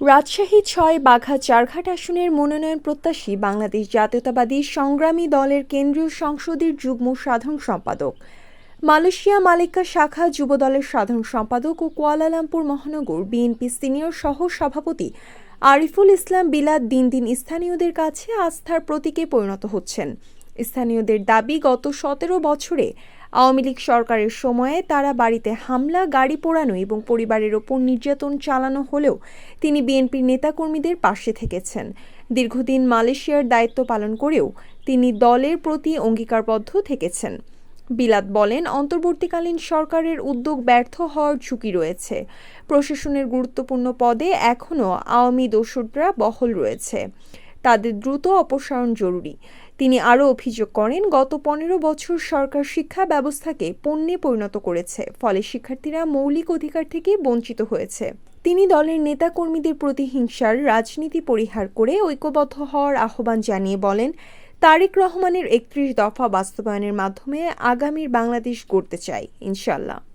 রাজশাহী ছয় বাঘা চারঘাট আসনের মনোনয়ন প্রত্যাশী বাংলাদেশ জাতীয়তাবাদী সংগ্রামী দলের কেন্দ্রীয় সংসদের যুগ্ম সাধারণ সম্পাদক। মালয়েশিয়া মালিকা শাখা যুব দলের সাধারণ সম্পাদক ও কুয়ালালামপুর মহানগর বিএনপি সিনিয়র সহ সভাপতি আরিফুল ইসলাম বিলাত দিন দিন স্থানীয়দের কাছে আস্থার প্রতীকে পরিণত হচ্ছেন। স্থানীয়দের দাবি, গত সতেরো বছরে আওয়ামী লীগ সরকারের সময়ে তারা বাড়িতে হামলা, গাড়ি পোড়ানো এবং পরিবারের ওপর নির্যাতন চালানো হলেও তিনি বিএনপির নেতাকর্মীদের পাশে থেকেছেন। দীর্ঘদিন মালয়েশিয়ার দায়িত্ব পালন করেও তিনি দলের প্রতি অঙ্গীকারবদ্ধ থেকেছেন। বিলাত বলেন, অন্তর্বর্তীকালীন সরকারের উদ্যোগ ব্যর্থ হওয়ার ঝুঁকি রয়েছে। প্রশাসনের গুরুত্বপূর্ণ পদে এখনও আওয়ামী দোসররা বহল রয়েছে। তাদের দ্রুত অপসারণ জরুরি। তিনি আরও অভিযোগ করেন, গত পনেরো বছর সরকার শিক্ষা ব্যবস্থাকে পণ্যে পরিণত করেছে, ফলে শিক্ষার্থীরা মৌলিক অধিকার থেকে বঞ্চিত হয়েছে। তিনি দলের নেতাকর্মীদের প্রতি হিংসার রাজনীতি পরিহার করে ঐক্যবদ্ধ হওয়ার আহ্বান জানিয়ে বলেন, তারেক রহমানের একত্রিশ দফা বাস্তবায়নের মাধ্যমে আগামীর বাংলাদেশ গড়তে চাই ইনশাল্লাহ